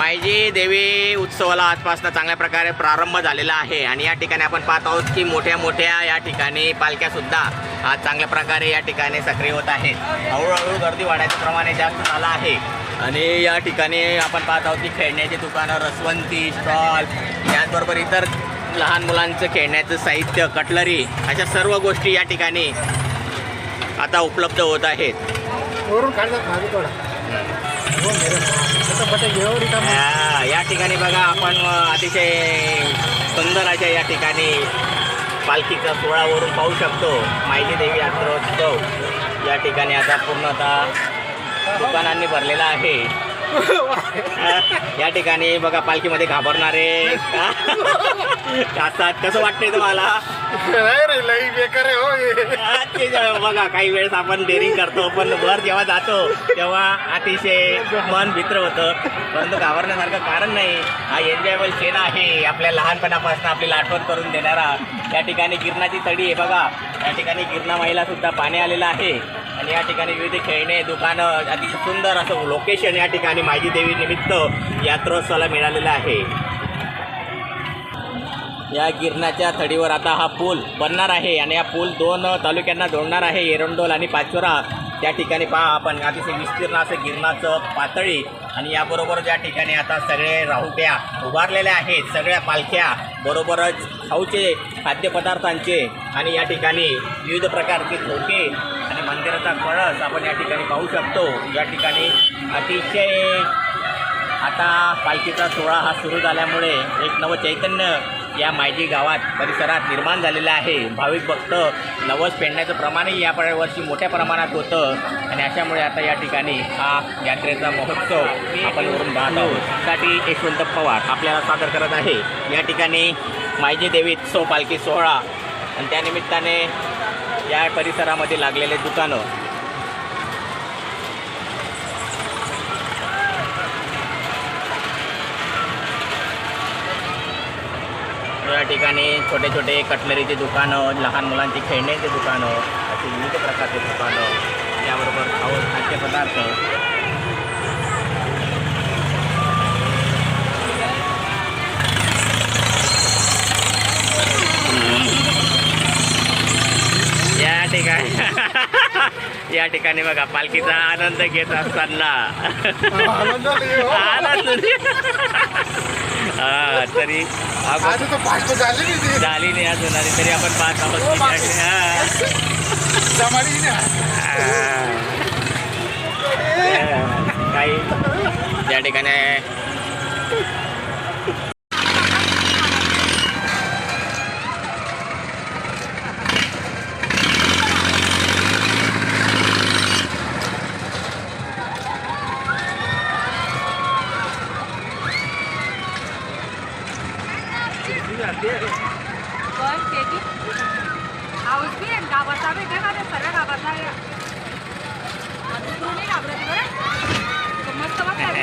मायजी देवी उत्सवाला आजपासून चांगल्या प्रकारे प्रारंभ झालेला आहे आणि या ठिकाणी आपण पाहत आहोत की मोठ्या मोठ्या या ठिकाणी पालख्यासुद्धा आज चांगल्या प्रकारे या ठिकाणी सक्रिय होत आहेत. हळूहळू गर्दी वाढायचं प्रमाणे जास्त झालं आहे. आणि या ठिकाणी आपण पाहत आहोत की खेळण्याची दुकानं रसवंती स्टॉल याचबरोबर इतर लहान मुलांचं खेळण्याचं साहित्य कटलरी अशा सर्व गोष्टी या ठिकाणी आता उपलब्ध होत आहेत. हो या ठिकाणी बघा आपण अतिशय सुंदर अशा या ठिकाणी पालखीचा सोहळावरून पाहू शकतो. माहिती देवी यात्रोत्सव या ठिकाणी आता पूर्णतः दुकानांनी भरलेला आहे. या ठिकाणी बघा पालखीमध्ये घाबरणारे. असतात कसं वाटतंय तुम्हाला? बेकार आहे हो बघा काही वेळेस आपण डेअरिंग करतो पण वर जेव्हा जातो तेव्हा अतिशय मन भित्र होतं. परंतु घाबरण्यासारखं कारण नाही. हा एन्जॉयबल शेण आहे. आपल्या लहानपणापासून आपल्याला आठवण करून देणारा. या ठिकाणी गिरणाची तडी आहे बघा. या ठिकाणी गिरणा महिला सुद्धा पाणी आलेलं आहे. आणि या ठिकाणी विविध खेळणे दुकानं अतिशय सुंदर असं लोकेशन या ठिकाणी माझी देवी निमित्त यात्रोत्सवाला मिळालेलं आहे. या गिरणाच्या थडीवर आता हा पूल बनणार आहे आणि हा पूल दोन तालुक्यांना जोडणार आहे. एरंडोल आणि पाचोरा. त्या ठिकाणी पहा आपण अतिशय विस्तीर्ण असं गिरणाचं पातळी. आणि याबरोबर ज्या ठिकाणी आता सगळे राहुट्या उभारलेल्या आहेत सगळ्या पालख्या बरोबरच खाऊचे खाद्यपदार्थांचे आणि या ठिकाणी विविध प्रकारचे धोके मंदिराचा कळस आपण या ठिकाणी पाहू शकतो. या ठिकाणी अतिशय आता पालखीचा सोहळा हा सुरू झाल्यामुळे एक नवं चैतन्य या मायजी गावात परिसरात निर्माण झालेलं आहे. भाविक भक्त नवस पेंडण्याचं प्रमाणही या वर्षी मोठ्या प्रमाणात होतं आणि अशामुळे आता या ठिकाणी हा यात्रेचा महोत्सव आपण वरून पाहत आहोत. साठी यशवंत पवार आपल्याला सादर करत आहे. या ठिकाणी मायजी देवी उत्सव पालखी सोहळा आणि त्यानिमित्ताने या परिसरामध्ये लागलेले दुकानं. या ठिकाणी छोटे छोटे कटलरीचे दुकानं लहान मुलांची खेळण्याची दुकानं अशी विविध प्रकारचे दुकानं त्याबरोबर खाऊ खाद्यपदार्थ या ठिकाणी. या ठिकाणी बघा पालखीचा आनंद घेत असताना. आनंद हो. हा तरी झाली नाही अजून आली तरी आपण पाहत आहोत हो, की बाकी. One kg. Ausbien, da was habe ich gemacht? Das war da was habe ich. Also du nicht, aber das war. Du musst was sagen.